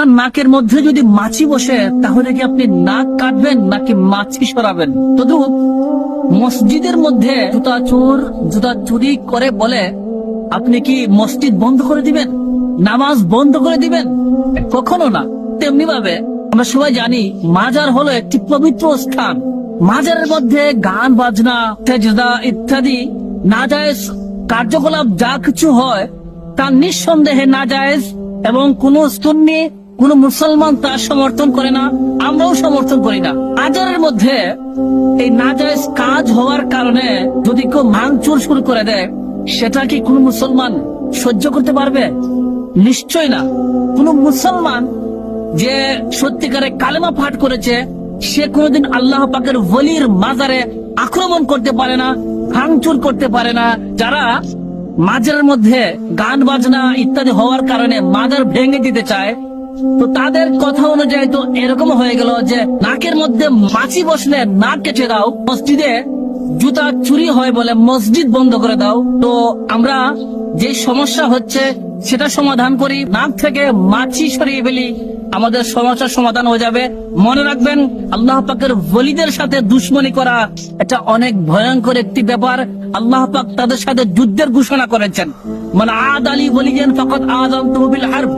আপনার নাকের মধ্যে যদি মাছি বসে, তাহলে কি আপনি নাক কাটবেন নাকি মাছি সরাবেন? তদ্রুপ মসজিদের মধ্যে জুতা চোর, জুতা চুরি করে বলে, আপনি কি মসজিদ বন্ধ করে দিবেন? নামাজ বন্ধ করে দিবেন? কখনো না। তেমনি ভাবে আমরা সবাই জানি, মাজার হলো একটি পবিত্র স্থান। মাজারের মধ্যে গান, বাজনা, সেজদা ইত্যাদি নাজায়েজ কার্যকলাপ যা কিছু হয়, তা নিঃসন্দেহে নাজায়েজ এবং কোন সুন্নি কোন মুসলমান তা সমর্থন করে না, আমরাও সমর্থন করি না। আজারের মধ্যে এই নাজায়েজ কাজ হওয়ার কারণে যদি কেউ ভাঙচুর শুরু করে দেয়, সেটা কি কোন মুসলমান সহ্য করতে পারবে? নিশ্চয় না। কোন মুসলমান যে সত্যিকারে কালেমা পাঠ করেছে, সে কোনোদিন আল্লাহ পাকের ওলির মাজারে আক্রমণ করতে পারে না, ভাঙচুর করতে পারে না। যারা মাজারের মধ্যে গান বাজনা ইত্যাদি হওয়ার কারণে মাজার ভেঙে দিতে চায় তো তাদের কথা অনুযায়ী তো এরকম হয়ে গেল যে নাকের মধ্যে মাছি বসলে নাক কেটে দাও, মসজিদে জুতা চুরি হয় বলে মসজিদ বন্ধ করে দাও। তো আমরা যে সমস্যা হচ্ছে সেটা সমাধান করি, নাক থেকে মাছি সরিয়ে ফেলি, আমাদের সমস্যার সমাধান হয়ে যাবে। মনে রাখবেন, আল্লাহ পাকের বলিদের সাথে দুশ্মনী করা এটা অনেক ভয়ঙ্কর একটি ব্যাপার। আল্লাহ পাক তাদের সাথে যুদ্ধের ঘোষণা করেছেন। মানে আদ আলী বলিজেন ফকত আদম তহবিল হার্ব।